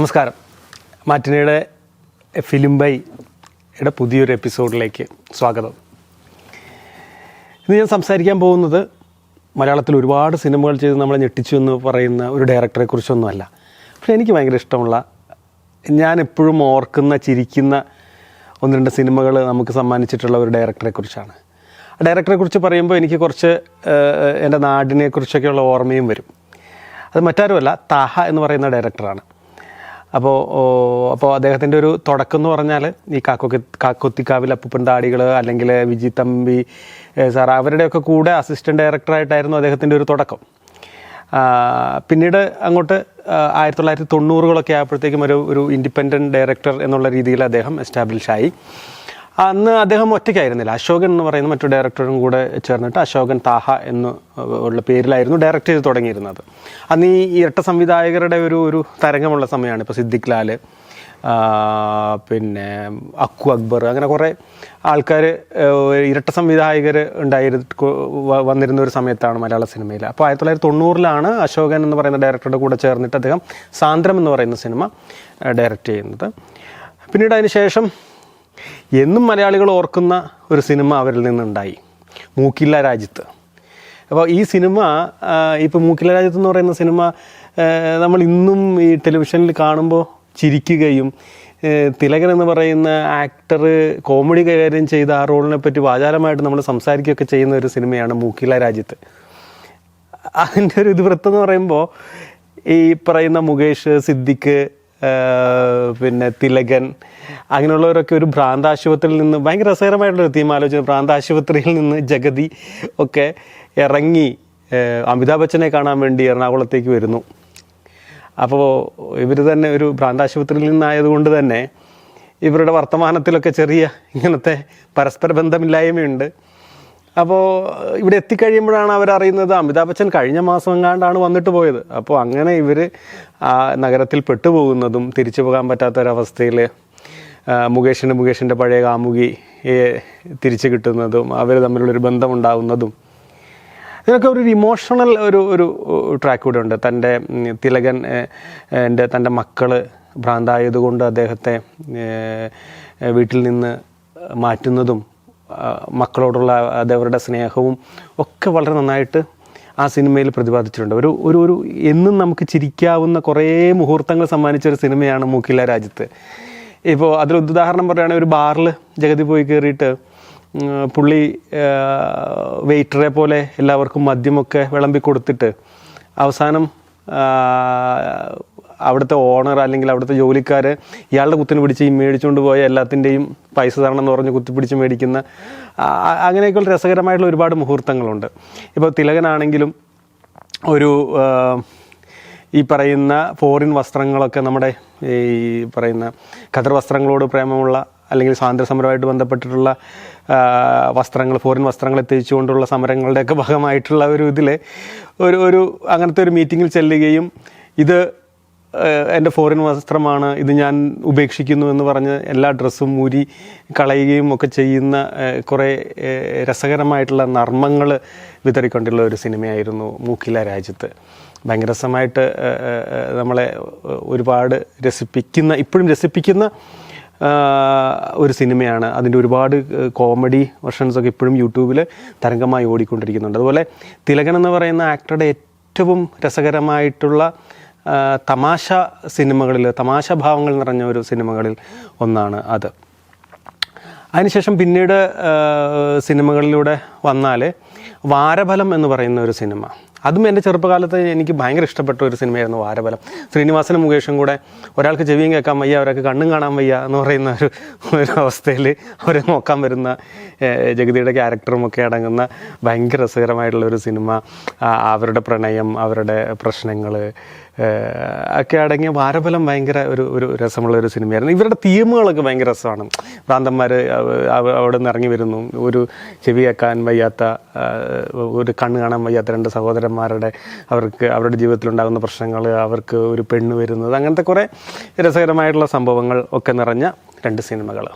നമസ്കാരം. മാറ്റിനയുടെ ഫിലിം ബൈയുടെ പുതിയൊരു എപ്പിസോഡിലേക്ക് സ്വാഗതം. ഇന്ന് ഞാൻ സംസാരിക്കാൻ പോകുന്നത് മലയാളത്തിൽ ഒരുപാട് സിനിമകൾ ചെയ്ത് നമ്മളെ ഞെട്ടിച്ചു എന്ന് പറയുന്ന ഒരു ഡയറക്ടറെ കുറിച്ചൊന്നുമല്ല. പക്ഷേ എനിക്ക് ഭയങ്കര ഇഷ്ടമുള്ള ഞാൻ എപ്പോഴും ഓർക്കുന്ന ചിരിക്കുന്ന ഒന്ന് രണ്ട് സിനിമകൾ നമുക്ക് സമ്മാനിച്ചിട്ടുള്ള ഒരു ഡയറക്ടറെ കുറിച്ചാണ്. ആ ഡയറക്ടറെ കുറിച്ച് പറയുമ്പോൾ എനിക്ക് കുറച്ച് എന്റെ നാടിനെ കുറിച്ചൊക്കെയുള്ള ഓർമ്മയും വരും. അത് മറ്റാരുമല്ല താഹ എന്ന് പറയുന്ന ഡയറക്ടറാണ് അപ്പോൾ അപ്പോൾ അദ്ദേഹത്തിന്റെ ഒരു തുടക്കം എന്ന് പറഞ്ഞാൽ ഈ കാക്കൊക്കെ കാക്കൊത്തിക്കാവിൽ അപ്പൂപ്പൻ താടികൾ അല്ലെങ്കിൽ വിജി തമ്പി സാർ അവരുടെയൊക്കെ കൂടെ അസിസ്റ്റന്റ് ഡയറക്ടറായിട്ടായിരുന്നു അദ്ദേഹത്തിന്റെ ഒരു തുടക്കം. പിന്നീട് അങ്ങോട്ട് ആയിരത്തി തൊള്ളായിരത്തി തൊണ്ണൂറുകളൊക്കെ ആയപ്പോഴത്തേക്കും ഒരു ഒരു ഇൻഡിപെൻഡന്റ് ഡയറക്ടർ എന്നുള്ള രീതിയിൽ അദ്ദേഹം എസ്റ്റാബ്ലിഷ് ആയി. അന്ന് അദ്ദേഹം ഒറ്റയ്ക്കായിരുന്നില്ല. അശോകൻ എന്ന് പറയുന്ന മറ്റു ഡയറക്ടറും കൂടെ ചേർന്നിട്ട് അശോകൻ താഹ എന്ന് ഉള്ള പേരിലായിരുന്നു ഡയറക്റ്റ് ചെയ്ത് തുടങ്ങിയിരുന്നത്. അന്ന് ഈ ഇരട്ട സംവിധായകരുടെ ഒരു ഒരു തരംഗമുള്ള സമയമാണ് ഇപ്പോൾ സിദ്ദിഖ് ലാൽ പിന്നെ അക്കു അക്ബർ അങ്ങനെ കുറേ ആൾക്കാർ ഇരട്ട സംവിധായകർ ഉണ്ടായിരു വന്നിരുന്ന ഒരു സമയത്താണ് മലയാള സിനിമയിൽ അപ്പോൾ ആയിരത്തി തൊള്ളായിരത്തി തൊണ്ണൂറിലാണ് അശോകൻ എന്ന് പറയുന്ന ഡയറക്ടറുടെ കൂടെ ചേർന്നിട്ട് അദ്ദേഹം സാന്ദ്രം എന്ന് പറയുന്ന സിനിമ ഡയറക്റ്റ് ചെയ്യുന്നത്. പിന്നീട് അതിന് ശേഷം എന്നും മലയാളികൾ ഓർക്കുന്ന ഒരു സിനിമ അവരിൽ നിന്നുണ്ടായി. മൂക്കില്ല രാജ്യത്ത്. അപ്പോൾ ഈ സിനിമ ഇപ്പോൾ മൂക്കില്ല രാജ്യത്ത് എന്ന് പറയുന്ന സിനിമ നമ്മൾ ഇന്നും ഈ ടെലിവിഷനിൽ കാണുമ്പോൾ ചിരിക്കുകയും തിലകൻ എന്ന് പറയുന്ന ആക്ടർ കോമഡി കൈകാര്യം ചെയ്ത ആ റോളിനെ പറ്റി വാചാലമായിട്ട് നമ്മൾ സംസാരിക്കുകയൊക്കെ ചെയ്യുന്ന ഒരു സിനിമയാണ് മൂക്കില രാജ്യത്ത്. അതിന്റെ ഒരു ഇതിവൃത്തം എന്ന് പറയുമ്പോൾ ഈ പറയുന്ന മുകേഷ് സിദ്ദിഖ് പിന്നെ തിലകൻ അങ്ങനെയുള്ളവരൊക്കെ ഒരു ഭ്രാന്താശുപത്രിയിൽ നിന്ന് ഭയങ്കര രസകരമായിട്ടുള്ള ഒരു തീം ആലോചന ഭ്രാന്താശുപത്രിയിൽ നിന്ന് ജഗതി ഒക്കെ ഇറങ്ങി അമിതാഭ് ബച്ചനെ കാണാൻ വേണ്ടി എറണാകുളത്തേക്ക് വരുന്നു. അപ്പോൾ ഇവർ തന്നെ ഒരു ഭ്രാന്താശുപത്രിയിൽ നിന്നായതുകൊണ്ട് തന്നെ ഇവരുടെ വർത്തമാനത്തിലൊക്കെ ചെറിയ ഇങ്ങനത്തെ പരസ്പര ബന്ധമില്ലായ്മയുണ്ട് അപ്പോൾ ഇവിടെ എത്തിക്കഴിയുമ്പോഴാണ് അവരറിയുന്നത് അമിതാഭ് ബച്ചൻ കഴിഞ്ഞ മാസം എങ്ങാണ്ടാണ് വന്നിട്ട് പോയത്. അപ്പോൾ അങ്ങനെ ഇവർ നഗരത്തിൽ പെട്ടുപോകുന്നതും തിരിച്ചു പോകാൻ പറ്റാത്തൊരവസ്ഥയിൽ മുകേഷിന് മുകേഷിന്റെ പഴയ കാമുകിയെ തിരിച്ചു കിട്ടുന്നതും അവർ തമ്മിലുള്ളൊരു ബന്ധമുണ്ടാവുന്നതും. ഇതിനൊക്കെ ഒരു ഇമോഷണൽ ഒരു ഒരു ട്രാക്ക് കൂടെ ഉണ്ട്. തന്റെ തിലകൻ എന്റെ തന്റെ മക്കൾ ഭ്രാന്തായതുകൊണ്ട് അദ്ദേഹത്തെ വീട്ടിൽ നിന്ന് മാറ്റുന്നതും മക്കളോടുള്ള അതവരുടെ സ്നേഹവും ഒക്കെ വളരെ നന്നായിട്ട് ആ സിനിമയിൽ പ്രതിപാദിച്ചിട്ടുണ്ട്. ഒരു ഒരു ഒരു എന്നും നമുക്ക് ചിരിക്കാവുന്ന കുറേ മുഹൂർത്തങ്ങൾ സമ്മാനിച്ച ഒരു സിനിമയാണ് മൂക്കില രാജ്യത്ത്. ഇപ്പോൾ അതിൽ ഉദാഹരണം പറയുകയാണെങ്കിൽ ഒരു ബാറിൽ ജഗതി പോയി കയറിയിട്ട് പുള്ളി വെയിറ്ററെ പോലെ എല്ലാവർക്കും മദ്യമൊക്കെ വിളമ്പി കൊടുത്തിട്ട് അവസാനം അവിടുത്തെ ഓണർ അല്ലെങ്കിൽ അവിടുത്തെ ജോലിക്കാർ ഇയാളുടെ കുത്തിന് പിടിച്ച് ഈ മേടിച്ചുകൊണ്ട് പോയ എല്ലാത്തിന്റെയും പൈസ തരണം എന്ന് പറഞ്ഞ് കുത്തിപ്പിടിച്ച് മേടിക്കുന്ന അങ്ങനെയൊക്കെയുള്ള രസകരമായിട്ടുള്ള ഒരുപാട് മുഹൂർത്തങ്ങളുണ്ട്. ഇപ്പോൾ തിലകനാണെങ്കിലും ഒരു ഈ പറയുന്ന ഫോറിൻ വസ്ത്രങ്ങളൊക്കെ നമ്മുടെ ഈ പറയുന്ന ഖദർ വസ്ത്രങ്ങളോട് പ്രേമമുള്ള അല്ലെങ്കിൽ സ്വാതന്ത്ര്യ സമരമായിട്ട് ബന്ധപ്പെട്ടിട്ടുള്ള വസ്ത്രങ്ങൾ ഫോറിൻ വസ്ത്രങ്ങൾ എത്തിച്ചുകൊണ്ടുള്ള സമരങ്ങളുടെയൊക്കെ ഭാഗമായിട്ടുള്ള ഒരു ഇതിൽ ഒരു ഒരു അങ്ങനത്തെ ഒരു മീറ്റിങ്ങിൽ ചെല്ലുകയും ഇത് എന്റെ ഫോറിൻ വസ്ത്രമാണ് ഇത് ഞാൻ ഉപേക്ഷിക്കുന്നു എന്ന് പറഞ്ഞ് എല്ലാ ഡ്രസ്സും ഊരി കളയുകയും ഒക്കെ ചെയ്യുന്ന കുറേ രസകരമായിട്ടുള്ള നർമ്മങ്ങൾ വിതറിക്കൊണ്ടുള്ള ഒരു സിനിമയായിരുന്നു മൂക്കില രാജ്യത്ത്. ഭയങ്കര രസമായിട്ട് നമ്മളെ ഒരുപാട് രസിപ്പിക്കുന്ന ഇപ്പോഴും രസിപ്പിക്കുന്ന ഒരു സിനിമയാണ്. അതിന്റെ ഒരുപാട് കോമഡി വെർഷൻസൊക്കെ ഇപ്പോഴും യൂട്യൂബിൽ തരംഗമായി ഓടിക്കൊണ്ടിരിക്കുന്നുണ്ട്. അതുപോലെ തിലകൻ എന്ന് പറയുന്ന ആക്ടറുടെ ഏറ്റവും രസകരമായിട്ടുള്ള തമാശ സിനിമകളിൽ തമാശ ഭാവങ്ങൾ നിറഞ്ഞ ഒരു സിനിമകളിൽ ഒന്നാണ് അത്. അതിനുശേഷം പിന്നീട് സിനിമകളിലൂടെ വന്നാൽ വാരഫലം എന്ന് പറയുന്ന ഒരു സിനിമ. അതും എന്റെ ചെറുപ്പകാലത്ത് എനിക്ക് ഭയങ്കര ഇഷ്ടപ്പെട്ട ഒരു സിനിമയായിരുന്നു വാരഫലം. ശ്രീനിവാസനും മുകേഷും കൂടെ ഒരാൾക്ക് ചെവിയും കേൾക്കാൻ വയ്യ ഒരാൾക്ക് കണ്ണും കാണാൻ വയ്യ എന്ന് പറയുന്ന ഒരു ഒരു അവസ്ഥയിൽ അവരെ നോക്കാൻ വരുന്ന ജഗതിയുടെ ക്യാരക്ടറും ഒക്കെ അടങ്ങുന്ന ഭയങ്കര രസകരമായിട്ടുള്ള ഒരു സിനിമ. അവരുടെ പ്രണയം അവരുടെ പ്രശ്നങ്ങൾ ഒക്കെ അടങ്ങിയ വാരഫലം ഭയങ്കര ഒരു ഒരു രസമുള്ള ഒരു സിനിമയായിരുന്നു. ഇവരുടെ തീമുകളൊക്കെ ഭയങ്കര രസമാണ്. ഭ്രാന്തന്മാർ അവിടെ നിന്ന് ഇറങ്ങി വരുന്നു. ഒരു ചെവി കേൾക്കാൻ വയ്യാത്ത ഒരു കണ്ണ് കാണാൻ വയ്യാത്ത രണ്ട് സഹോദരന്മാരുടെ അവർക്ക് അവരുടെ ജീവിതത്തിലുണ്ടാകുന്ന പ്രശ്നങ്ങൾ അവർക്ക് ഒരു പെണ്ണ് വരുന്നത് അങ്ങനത്തെ കുറേ രസകരമായിട്ടുള്ള സംഭവങ്ങൾ ഒക്കെ നിറഞ്ഞ രണ്ട് സിനിമകൾ.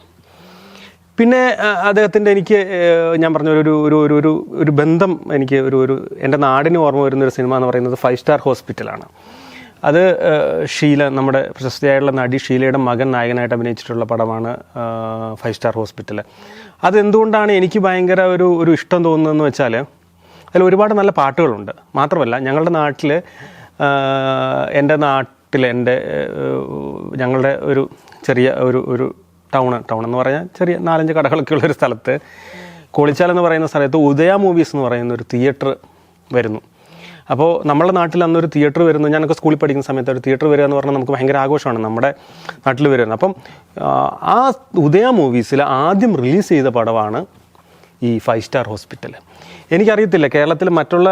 പിന്നെ അദ്ദേഹത്തിന്റെ എനിക്ക് ഞാൻ പറഞ്ഞ ഒരു ഒരു ഒരു ഒരു ഒരു ബന്ധം എനിക്ക് ഒരു ഒരു എന്റെ നാടിന് ഓർമ്മ വരുന്ന ഒരു സിനിമ എന്ന് പറയുന്നത് ഫൈവ് സ്റ്റാർ ഹോസ്പിറ്റലാണ്. അത് ഷീല നമ്മുടെ പ്രശസ്തിയായിട്ടുള്ള നടി ഷീലയുടെ മകൻ നായകനായിട്ട് അഭിനയിച്ചിട്ടുള്ള പടമാണ് ഫൈവ് സ്റ്റാർ ഹോസ്പിറ്റൽ അതെന്തുകൊണ്ടാണ് എനിക്ക് ഭയങ്കര ഒരു ഒരു ഇഷ്ടം തോന്നുന്നതെന്ന് വെച്ചാൽ അതിൽ ഒരുപാട് നല്ല പാട്ടുകളുണ്ട്. മാത്രമല്ല ഞങ്ങളുടെ നാട്ടിൽ എന്റെ നാട്ടിൽ എന്റെ ഞങ്ങളുടെ ഒരു ചെറിയ ഒരു ഒരു ടൗൺ ടൗൺ എന്ന് പറഞ്ഞാൽ ചെറിയ നാലഞ്ച് കടകളൊക്കെ ഉള്ള ഒരു സ്ഥലത്ത് കോളിച്ചാൽ എന്ന് പറയുന്ന സ്ഥലത്ത് ഉദയ മൂവീസ് എന്ന് പറയുന്ന ഒരു തിയേറ്റർ വരുന്നു. അപ്പോൾ നമ്മുടെ നാട്ടിൽ അന്നൊരു തിയേറ്റർ വരുന്നു. ഞാനൊക്കെ സ്കൂളിൽ പഠിക്കുന്ന സമയത്ത് ഒരു തിയേറ്റർ വരിക എന്ന് പറഞ്ഞാൽ നമുക്ക് ഭയങ്കര ആഘോഷമാണ് നമ്മുടെ നാട്ടിൽ വരുന്നത്. അപ്പം ആ, ഉദയ മൂവീസിൽ ആദ്യം റിലീസ് ചെയ്ത പടമാണ് ഈ ഫൈവ് സ്റ്റാർ ഹോസ്പിറ്റൽ എനിക്കറിയത്തില്ല കേരളത്തിൽ മറ്റുള്ള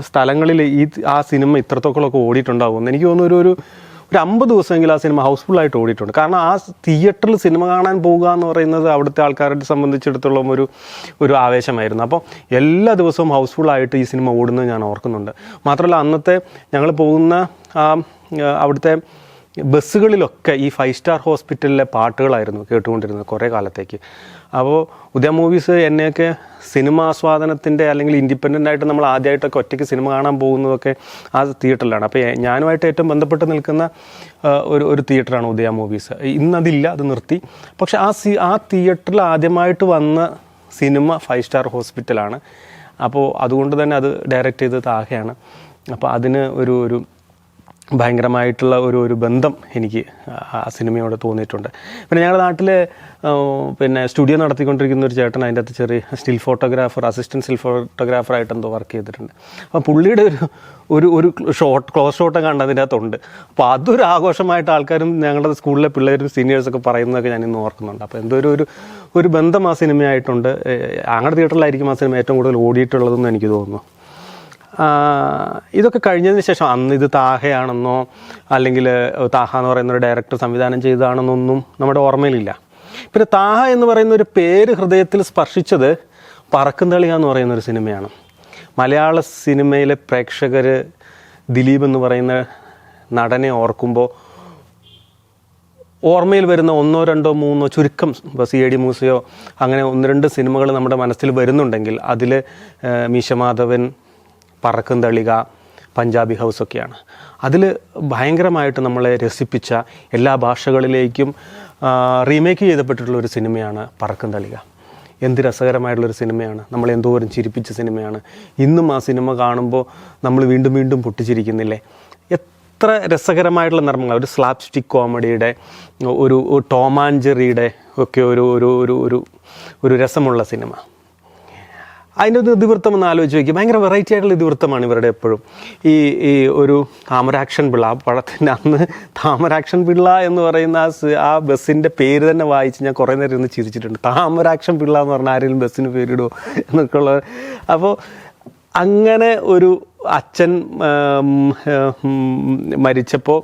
സ്ഥലങ്ങളിൽ ഈ ആ സിനിമ ഇത്രത്തോളമൊക്കെ ഓടിയിട്ടുണ്ടാകുമെന്ന് എനിക്ക് തോന്നുന്നു ഒരു ഒരു ഒരു അമ്പത് ദിവസമെങ്കിലും ആ സിനിമ ഹൗസ്ഫുൾ ആയിട്ട് ഓടിയിട്ടുണ്ട്. കാരണം ആ തിയേറ്ററിൽ സിനിമ കാണാൻ പോവുക എന്ന് പറയുന്നത് അവിടുത്തെ ആൾക്കാരെ സംബന്ധിച്ചിടത്തോളം ഒരു ഒരു ആവേശമായിരുന്നു. അപ്പോൾ എല്ലാ ദിവസവും ഹൗസ്ഫുൾ ആയിട്ട് ഈ സിനിമ ഓടുന്നത് ഞാൻ ഓർക്കുന്നുണ്ട്. മാത്രമല്ല അന്നത്തെ ഞങ്ങൾ പോകുന്ന ആ അവിടുത്തെ ബസ്സുകളിലൊക്കെ ഈ ഫൈവ് സ്റ്റാർ ഹോസ്പിറ്റലിലെ പാട്ടുകളായിരുന്നു കേട്ടുകൊണ്ടിരുന്നത് കുറേ കാലത്തേക്ക്. അപ്പോൾ ഉദയ മൂവീസ് എന്നെയൊക്കെ സിനിമ ആസ്വാദനത്തിന്റെ അല്ലെങ്കിൽ ഇൻഡിപെൻഡന്റ് ആയിട്ട് നമ്മൾ ആദ്യമായിട്ടൊക്കെ ഒറ്റയ്ക്ക് സിനിമ കാണാൻ പോകുന്നതൊക്കെ ആ തിയേറ്ററിലാണ്. അപ്പോൾ ഞാനുമായിട്ട് ഏറ്റവും ബന്ധപ്പെട്ട് നിൽക്കുന്ന ഒരു ഒരു തിയേറ്ററാണ് ഉദയ മൂവീസ്. ഇന്നതില്ല അത് നിർത്തി. പക്ഷേ ആ സി ആ തിയേറ്ററിൽ ആദ്യമായിട്ട് വന്ന സിനിമ ഫൈവ് സ്റ്റാർ ഹോസ്പിറ്റലാണ്. അപ്പോൾ അതുകൊണ്ട് തന്നെ അത് ഡയറക്റ്റ് ചെയ്തത് താഹയാണ് അപ്പോൾ അതിന് ഒരു ഒരു ഭയങ്കരമായിട്ടുള്ള ഒരു ഒരു ബന്ധം എനിക്ക് ആ സിനിമയോട് തോന്നിയിട്ടുണ്ട്. പിന്നെ ഞങ്ങളുടെ നാട്ടിൽ പിന്നെ സ്റ്റുഡിയോ നടത്തിക്കൊണ്ടിരിക്കുന്ന ഒരു ചേട്ടൻ അതിന്റെ അകത്ത് ചെറിയ സ്റ്റിൽ ഫോട്ടോഗ്രാഫർ അസിസ്റ്റന്റ് സ്റ്റിൽ ഫോട്ടോഗ്രാഫറായിട്ട് എന്തോ വർക്ക് ചെയ്തിട്ടുണ്ട്. അപ്പോൾ പുള്ളിയുടെ ഒരു ഒരു ഒരു ഷോട്ട് ക്ലോസ് ഷോട്ടൊക്കെ കണ്ട് അതിന്റെ അകത്തുണ്ട് അപ്പോൾ അതൊരു ആഘോഷമായിട്ട് ആൾക്കാരും ഞങ്ങളുടെ സ്കൂളിലെ പിള്ളേരും സീനിയേഴ്സൊക്കെ പറയുന്നതൊക്കെ ഞാൻ ഇന്ന് ഓർക്കുന്നുണ്ട്. അപ്പോൾ എന്തോ ഒരു ഒരു ബന്ധം ആ സിനിമയായിട്ടുണ്ട്. ഞങ്ങളുടെ തിയേറ്ററിലായിരിക്കും ആ സിനിമ ഏറ്റവും കൂടുതൽ ഓടിയിട്ടുള്ളതെന്ന് എനിക്ക് തോന്നുന്നു. ഇതൊക്കെ കഴിഞ്ഞതിന് ശേഷം അന്ന് ഇത് താഹയാണെന്നോ അല്ലെങ്കിൽ താഹ എന്ന് പറയുന്ന ഒരു ഡയറക്ടർ സംവിധാനം ചെയ്തതാണെന്നൊന്നും നമ്മുടെ ഓർമ്മയിലില്ല. പിന്നെ താഹ എന്ന് പറയുന്ന ഒരു പേര് ഹൃദയത്തിൽ സ്പർശിച്ചത് പറക്കുംതളിക എന്ന് പറയുന്ന ഒരു സിനിമയാണ്. മലയാള സിനിമയിലെ പ്രേക്ഷകർ ദിലീപ് എന്ന് പറയുന്ന നടനെ ഓർക്കുമ്പോൾ ഓർമ്മയിൽ വരുന്ന ഒന്നോ രണ്ടോ മൂന്നോ ചുരുക്കം സി എ ഡി മൂസയോ അങ്ങനെ ഒന്ന് രണ്ട് സിനിമകൾ നമ്മുടെ മനസ്സിൽ വരുന്നുണ്ടെങ്കിൽ അതിൽ മീശമാധവൻ പറക്കും തളിക പഞ്ചാബി ഹൗസ് ഒക്കെയാണ് അതിൽ ഭയങ്കരമായിട്ട് നമ്മളെ രസിപ്പിച്ച എല്ലാ ഭാഷകളിലേക്കും റീമേക്ക് ചെയ്തപ്പെട്ടിട്ടുള്ള ഒരു സിനിമയാണ് പറക്കും തളിക എന്ത് രസകരമായിട്ടുള്ളൊരു സിനിമയാണ്. നമ്മൾ എന്തോരം ചിരിപ്പിച്ച സിനിമയാണ്. ഇന്നും ആ സിനിമ കാണുമ്പോൾ നമ്മൾ വീണ്ടും വീണ്ടും പൊട്ടിച്ചിരിക്കുന്നില്ലേ? എത്ര രസകരമായിട്ടുള്ള നിർമ്മങ്ങൾ. ഒരു സ്ലാപ് സ്റ്റിക് കോമഡിയുടെ ഒരു ടോമാൻ ജെറിയുടെ ഒക്കെ ഒരു ഒരു ഒരു ഒരു രസമുള്ള സിനിമ. അതിന്റെ ഒരു ഇതിവൃത്തം ഒന്ന് ആലോചിച്ച് നോക്കി ഭയങ്കര വെറൈറ്റി ആയിട്ടുള്ള ഇതിവൃത്തമാണ് ഇവരുടെ എപ്പോഴും. ഈ ഈ ഒരു താമരാക്ഷൻ പിള്ള ആ പടത്തിന്റെ അന്ന് താമരാക്ഷൻ പിള്ള എന്ന് പറയുന്ന ആ ആ ബസ്സിന്റെ പേര് തന്നെ വായിച്ച് ഞാൻ കുറേ നേരം ഇന്ന് ചിരിച്ചിട്ടുണ്ട്. താമരാക്ഷൻ പിള്ള എന്ന് പറഞ്ഞാൽ ആരെങ്കിലും ബസ്സിന് പേരിടുമോ എന്നൊക്കെ ഉള്ള അപ്പോൾ അങ്ങനെ ഒരു അച്ഛൻ മരിച്ചപ്പോൾ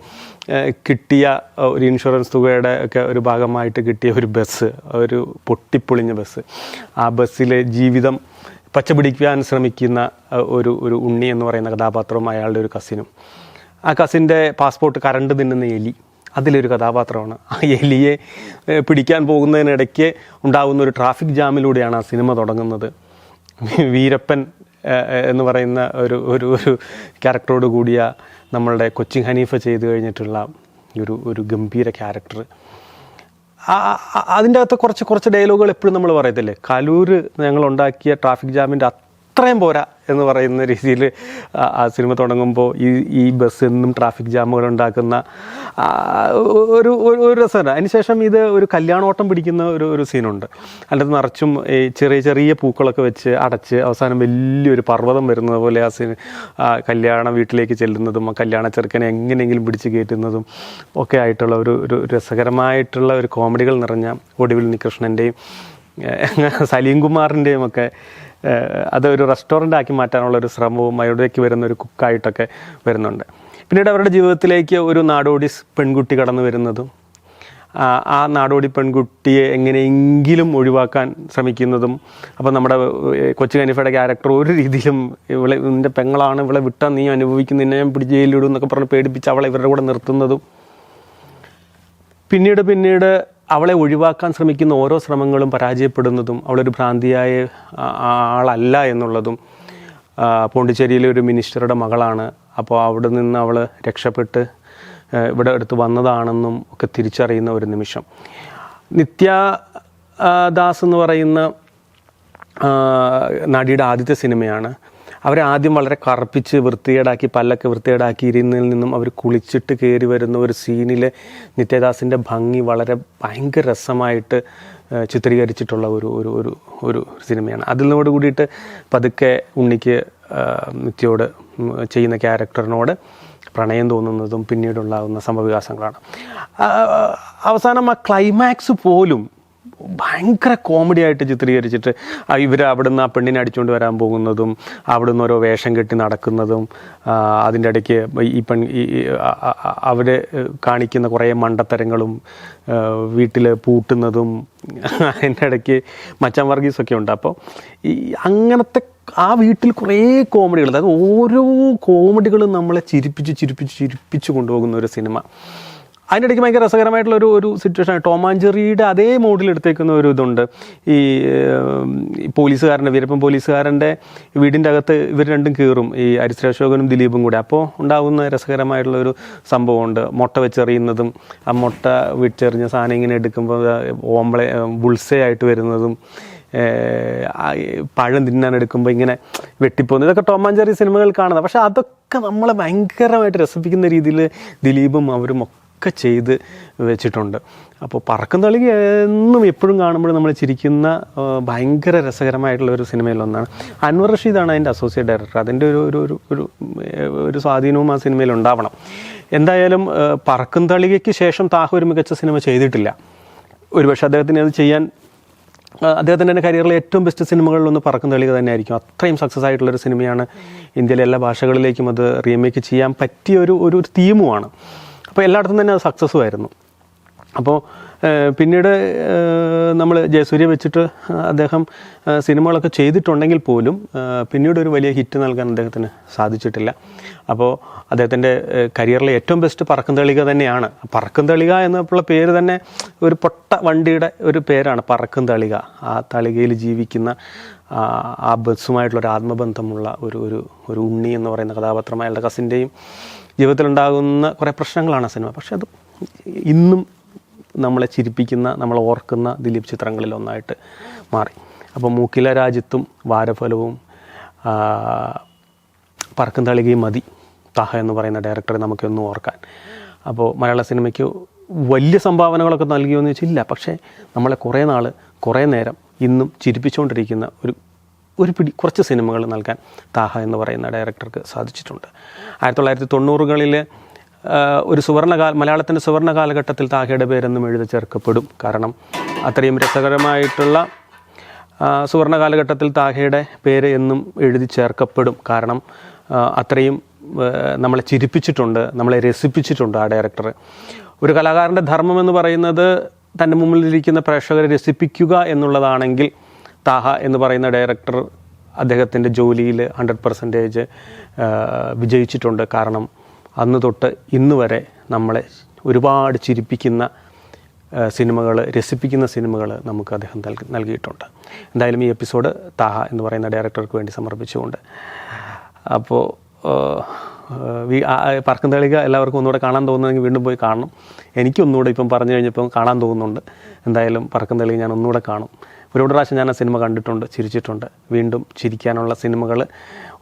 കിട്ടിയ ഒരു ഇൻഷുറൻസ് തുകയുടെ ഒക്കെ ഒരു ഭാഗമായിട്ട് കിട്ടിയ ഒരു ബസ് ഒരു പൊട്ടിപ്പൊളിഞ്ഞ ബസ്. ആ ബസ്സിലെ ജീവിതം പച്ചപിടിക്കാൻ ശ്രമിക്കുന്ന ഒരു ഒരു ഉണ്ണി എന്ന് പറയുന്ന കഥാപാത്രവും അയാളുടെ ഒരു കസിനും. ആ കസിന്റെ പാസ്പോർട്ട് കരണ്ട് തിന്നുന്ന എലി അതിലൊരു കഥാപാത്രമാണ്. ആ എലിയെ പിടിക്കാൻ പോകുന്നതിനിടയ്ക്ക് ഉണ്ടാകുന്ന ഒരു ട്രാഫിക് ജാമിലൂടെയാണ് ആ സിനിമ തുടങ്ങുന്നത്. വീരപ്പൻ എന്ന് പറയുന്ന ഒരു ഒരു ഒരു ക്യാരക്ടറോട് കൂടിയ നമ്മളുടെ കൊച്ചിൻ ഹനീഫ ചെയ്തു കഴിഞ്ഞിട്ടുള്ള ഒരു ഒരു ഗംഭീര ക്യാരക്ടർ. അതിന്റെ അകത്ത് കുറച്ച് കുറച്ച് ഡയലോഗുകൾ എപ്പോഴും നമ്മൾ പറയത്തില്ലേ? കലൂർ ഞങ്ങൾ ഉണ്ടാക്കിയ ട്രാഫിക് ജാമിന്റെ അത്രയും പോരാ. എന്ന് പറയുന്ന രീതിയിൽ ആ സിനിമ തുടങ്ങുമ്പോൾ ഈ ഈ ബസ് എന്നും ട്രാഫിക് ജാമുകൾ ഉണ്ടാക്കുന്ന ഒരു ഒരു രസമാണ് അതിനുശേഷം ഇത് ഒരു കല്യാണോട്ടം പിടിക്കുന്ന ഒരു ഒരു സീനുണ്ട്. അതിന്റെ നിറച്ചും ഈ ചെറിയ ചെറിയ പൂക്കളൊക്കെ വെച്ച് അടച്ച് അവസാനം വലിയൊരു പർവതം വരുന്നത് പോലെ ആ സീൻ കല്യാണ വീട്ടിലേക്ക് ചെല്ലുന്നതും ആ കല്യാണ ചെറുക്കനെ എങ്ങനെയെങ്കിലും പിടിച്ച് കയറ്റുന്നതും ഒക്കെ ആയിട്ടുള്ള ഒരു ഒരു രസകരമായിട്ടുള്ള ഒരു കോമഡികൾ നിറഞ്ഞ ഒടുവിൽ നികൃഷ്ണന്റെയും സലീം കുമാറിന്റെയും ഒക്കെ അതൊരു റെസ്റ്റോറന്റ് ആക്കി മാറ്റാനുള്ള ഒരു ശ്രമവും അവിടേക്ക് വരുന്ന ഒരു കുക്കായിട്ടൊക്കെ വരുന്നുണ്ട്. പിന്നീട് അവരുടെ ജീവിതത്തിലേക്ക് ഒരു നാടോടി പെൺകുട്ടി കടന്നു വരുന്നതും ആ നാടോടി പെൺകുട്ടിയെ എങ്ങനെയെങ്കിലും ഒഴിവാക്കാൻ ശ്രമിക്കുന്നതും അപ്പോൾ നമ്മുടെ കൊച്ചു കനിഫയുടെ ക്യാരക്ടർ ഒരു രീതിയിലും ഇവളെ നിന്റെ പെങ്ങളാണ് ഇവളെ വിട്ടാൽ നീ അനുഭവിക്കുന്ന നിന്നെ ഞാൻ പിടിച്ച് ജയിലിടും എന്നൊക്കെ പറഞ്ഞ് പേടിപ്പിച്ച് അവളെ ഇവരുടെ കൂടെ നിർത്തുന്നതും. പിന്നീട് പിന്നീട് അവളെ ഒഴിവാക്കാൻ ശ്രമിക്കുന്ന ഓരോ ശ്രമങ്ങളും പരാജയപ്പെടുന്നതും അവളൊരു ഭ്രാന്തിയായ ആളല്ല എന്നുള്ളതും പോണ്ടിച്ചേരിയിലെ ഒരു മിനിസ്റ്ററുടെ മകളാണ്. അപ്പോൾ അവിടെ നിന്ന് അവൾ രക്ഷപ്പെട്ട് ഇവിടെ അടുത്ത് വന്നതാണെന്നും ഒക്കെ തിരിച്ചറിയുന്ന ഒരു നിമിഷം. നിത്യ ദാസ് എന്ന് പറയുന്ന നടിയുടെ ആദ്യത്തെ സിനിമയാണ്. അവരെ ആദ്യം വളരെ കറുപ്പിച്ച് വൃത്തികേടാക്കി പല്ലൊക്കെ വൃത്തികേടാക്കി ഇരുന്നതിൽ നിന്നും അവർ കുളിച്ചിട്ട് കയറി വരുന്ന ഒരു സീനിൽ നിത്യദാസിന്റെ ഭംഗി വളരെ ഭയങ്കര രസമായിട്ട് ചിത്രീകരിച്ചിട്ടുള്ള ഒരു ഒരു ഒരു ഒരു സിനിമയാണ്. അതിനോട് കൂടിയിട്ട് പതുക്കെ ഉണ്ണിക്ക് നിത്യയോട് ചെയ്യുന്ന ക്യാരക്ടറിനോട് പ്രണയം തോന്നുന്നതും പിന്നീടുണ്ടാകുന്ന സംഭവവികാസങ്ങളാണ്. അവസാനം ആ ക്ലൈമാക്സ് പോലും ഭയങ്കര കോമഡി ആയിട്ട് ചിത്രീകരിച്ചിട്ട് ഇവർ അവിടുന്ന് ആ പെണ്ണിനെ അടിച്ചുകൊണ്ട് വരാൻ പോകുന്നതും അവിടുന്ന് ഓരോ വേഷം കെട്ടി നടക്കുന്നതും അതിന്റെ ഇടയ്ക്ക് ഈ പെൺ അവർ കാണിക്കുന്ന കുറേ മണ്ടത്തരങ്ങളും വീട്ടിൽ പൂട്ടുന്നതും അതിന്റെ ഇടയ്ക്ക് മച്ചാൻ വർഗീസൊക്കെ ഉണ്ട്. അപ്പോൾ ഈ അങ്ങനത്തെ ആ വീട്ടിൽ കുറേ കോമഡികൾ അതായത് ഓരോ കോമഡികളും നമ്മളെ ചിരിപ്പിച്ച് ചിരിപ്പിച്ച് ചിരിപ്പിച്ച് കൊണ്ടുപോകുന്ന ഒരു സിനിമ. അതിന്റെ ഇടയ്ക്ക് ഭയങ്കര രസകരമായിട്ടുള്ള ഒരു ഒരു സിറ്റുവേഷൻ ടോമാഞ്ചെറിയുടെ അതേ മോഡിൽ എടുത്തേക്കുന്ന ഒരു ഇതുണ്ട്. ഈ പോലീസുകാരന്റെ വീരപ്പൻ പോലീസുകാരന്റെ വീടിന്റെ അകത്ത് ഇവർ രണ്ടും കയറും. ഈ അരിശ്ര അശോകനും ദിലീപും കൂടെ. അപ്പോൾ ഉണ്ടാകുന്ന രസകരമായിട്ടുള്ള ഒരു സംഭവമുണ്ട്. മുട്ട വെച്ചെറിയുന്നതും ആ മുട്ട വിട്ടെറിഞ്ഞ സാധനം ഇങ്ങനെ എടുക്കുമ്പോൾ ഓമ്പളെ ബുൾസേ ആയിട്ട് വരുന്നതും പഴം തിന്നാൻ എടുക്കുമ്പോൾ ഇങ്ങനെ വെട്ടിപ്പോകുന്നത് ഇതൊക്കെ ടോം സിനിമകൾ കാണുന്നത് പക്ഷേ അതൊക്കെ നമ്മളെ ഭയങ്കരമായിട്ട് രസിപ്പിക്കുന്ന രീതിയിൽ ദിലീപും അവരും ഒക്കെ ചെയ്ത് വെച്ചിട്ടുണ്ട്. അപ്പോൾ പറക്കും തളിക എന്നും എപ്പോഴും കാണുമ്പോൾ നമ്മൾ ചിരിക്കുന്ന ഭയങ്കര രസകരമായിട്ടുള്ള ഒരു സിനിമയിലൊന്നാണ് അൻവർ റഷീദാണ് അതിന്റെ അസോസിയേറ്റ് ഡയറക്ടർ അതിന്റെ ഒരു ഒരു ഒരു ഒരു സ്വാധീനവും ആ സിനിമയിൽ ഉണ്ടാവണം. എന്തായാലും പറക്കും തളികയ്ക്ക് ശേഷം താഹ ഒരു മികച്ച സിനിമ ചെയ്തിട്ടില്ല. ഒരുപക്ഷെ അദ്ദേഹത്തിന് അത് ചെയ്യാൻ അദ്ദേഹത്തിന്റെ തന്നെ കരിയറിലെ ഏറ്റവും ബെസ്റ്റ് സിനിമകളിലൊന്ന് തളിക തന്നെ ആയിരിക്കും അത്രയും സക്സസ് ആയിട്ടുള്ളൊരു സിനിമയാണ്. ഇന്ത്യയിലെ എല്ലാ ഭാഷകളിലേക്കും അത് റീമേക്ക് ചെയ്യാൻ പറ്റിയ ഒരു ഒരു തീമുമാണ് അപ്പോൾ എല്ലായിടത്തും തന്നെ അത് സക്സസ്സും ആയിരുന്നു. അപ്പോൾ പിന്നീട് നമ്മൾ ജയസൂര്യ വെച്ചിട്ട് അദ്ദേഹം സിനിമകളൊക്കെ ചെയ്തിട്ടുണ്ടെങ്കിൽ പോലും പിന്നീട് ഒരു വലിയ ഹിറ്റ് നൽകാൻ അദ്ദേഹത്തിന് സാധിച്ചിട്ടില്ല. അപ്പോൾ അദ്ദേഹത്തിന്റെ കരിയറിലെ ഏറ്റവും ബെസ്റ്റ് പറക്കും തളിക തന്നെയാണ്. പറക്കും തളിക എന്നുള്ള പേര് തന്നെ ഒരു പൊട്ട വണ്ടിയുടെ ഒരു പേരാണ് പറക്കും തളിക ആ തളികയിൽ ജീവിക്കുന്ന ആ, ബസ്സുമായിട്ടുള്ള ഒരു ആത്മബന്ധമുള്ള ഒരു ഒരു ഒരു ഉണ്ണി എന്ന് പറയുന്ന കഥാപാത്രം അയാളുടെ കസിന്റെയും ജീവിതത്തിലുണ്ടാകുന്ന കുറേ പ്രശ്നങ്ങളാണ് സിനിമ. പക്ഷേ അത് ഇന്നും നമ്മളെ ചിരിപ്പിക്കുന്ന നമ്മളെ ഓർക്കുന്ന ദിലീപ് ചിത്രങ്ങളിൽ ഒന്നായിട്ട് മാറി. അപ്പോൾ മൂക്കില രാജ്യത്തും വാരഫലവും പറക്കും തളികയും മതി താഹ എന്ന് പറയുന്ന ഡയറക്ടറെ നമുക്കൊന്നും ഓർക്കാൻ. അപ്പോൾ മലയാള സിനിമയ്ക്ക് വലിയ സംഭാവനകളൊക്കെ നൽകിയോ എന്ന് വെച്ചില്ല പക്ഷേ നമ്മളെ കുറേ നാൾ കുറേ നേരം ഇന്നും ചിരിപ്പിച്ചുകൊണ്ടിരിക്കുന്ന ഒരു ഒരു പിടി കുറച്ച് സിനിമകൾ നൽകാൻ താഹ എന്ന് പറയുന്ന ഡയറക്ടർക്ക് സാധിച്ചിട്ടുണ്ട്. ആയിരത്തി തൊള്ളായിരത്തി തൊണ്ണൂറുകളിൽ ഒരു സുവർണകാല മലയാളത്തിന്റെ സുവർണ കാലഘട്ടത്തിൽ താഹയുടെ പേരെന്നും എഴുതി ചേർക്കപ്പെടും. കാരണം അത്രയും രസകരമായിട്ടുള്ള സുവർണ കാലഘട്ടത്തിൽ താഹയുടെ പേര് എന്നും എഴുതി ചേർക്കപ്പെടും. കാരണം അത്രയും നമ്മളെ ചിരിപ്പിച്ചിട്ടുണ്ട് നമ്മളെ രസിപ്പിച്ചിട്ടുണ്ട് ആ ഡയറക്ടർ. ഒരു കലാകാരന്റെ ധർമ്മം എന്ന് പറയുന്നത് തന്റെ മുമ്പിലിരിക്കുന്ന പ്രേക്ഷകരെ രസിപ്പിക്കുക എന്നുള്ളതാണെങ്കിൽ താഹ എന്ന് പറയുന്ന ഡയറക്ടർ അദ്ദേഹത്തിന്റെ ജോലിയിൽ ഹൺഡ്രഡ് പെർസെന്റേജ് വിജയിച്ചിട്ടുണ്ട്. കാരണം അന്ന് തൊട്ട് ഇന്ന് വരെ നമ്മളെ ഒരുപാട് ചിരിപ്പിക്കുന്ന സിനിമകൾ രസിപ്പിക്കുന്ന സിനിമകൾ നമുക്ക് അദ്ദേഹം നൽകി നൽകിയിട്ടുണ്ട്. എന്തായാലും ഈ എപ്പിസോഡ് താഹ എന്ന് പറയുന്ന ഡയറക്ടർക്ക് വേണ്ടി സമർപ്പിച്ചുകൊണ്ട്. അപ്പോൾ പറക്കുന്ന തളിക എല്ലാവർക്കും ഒന്നുകൂടെ കാണാൻ തോന്നുന്നെങ്കിൽ വീണ്ടും പോയി കാണണം. എനിക്കൊന്നുകൂടെ ഇപ്പം പറഞ്ഞു കഴിഞ്ഞപ്പം കാണാൻ തോന്നുന്നുണ്ട്. എന്തായാലും പറക്കുന്ന തളിക ഞാൻ ഒന്നുകൂടെ കാണും. ഒരുപാട് പ്രാവശ്യം ഞാൻ ആ സിനിമ കണ്ടിട്ടുണ്ട് ചിരിച്ചിട്ടുണ്ട്. വീണ്ടും ചിരിക്കാനുള്ള സിനിമകൾ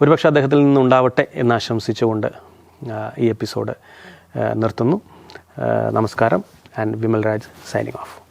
ഒരുപക്ഷെ അദ്ദേഹത്തിൽ നിന്നുണ്ടാവട്ടെ എന്ന് ആശംസിച്ചുകൊണ്ട് ഈ എപ്പിസോഡ് നിർത്തുന്നു. നമസ്കാരം. And Vimal Raj signing off.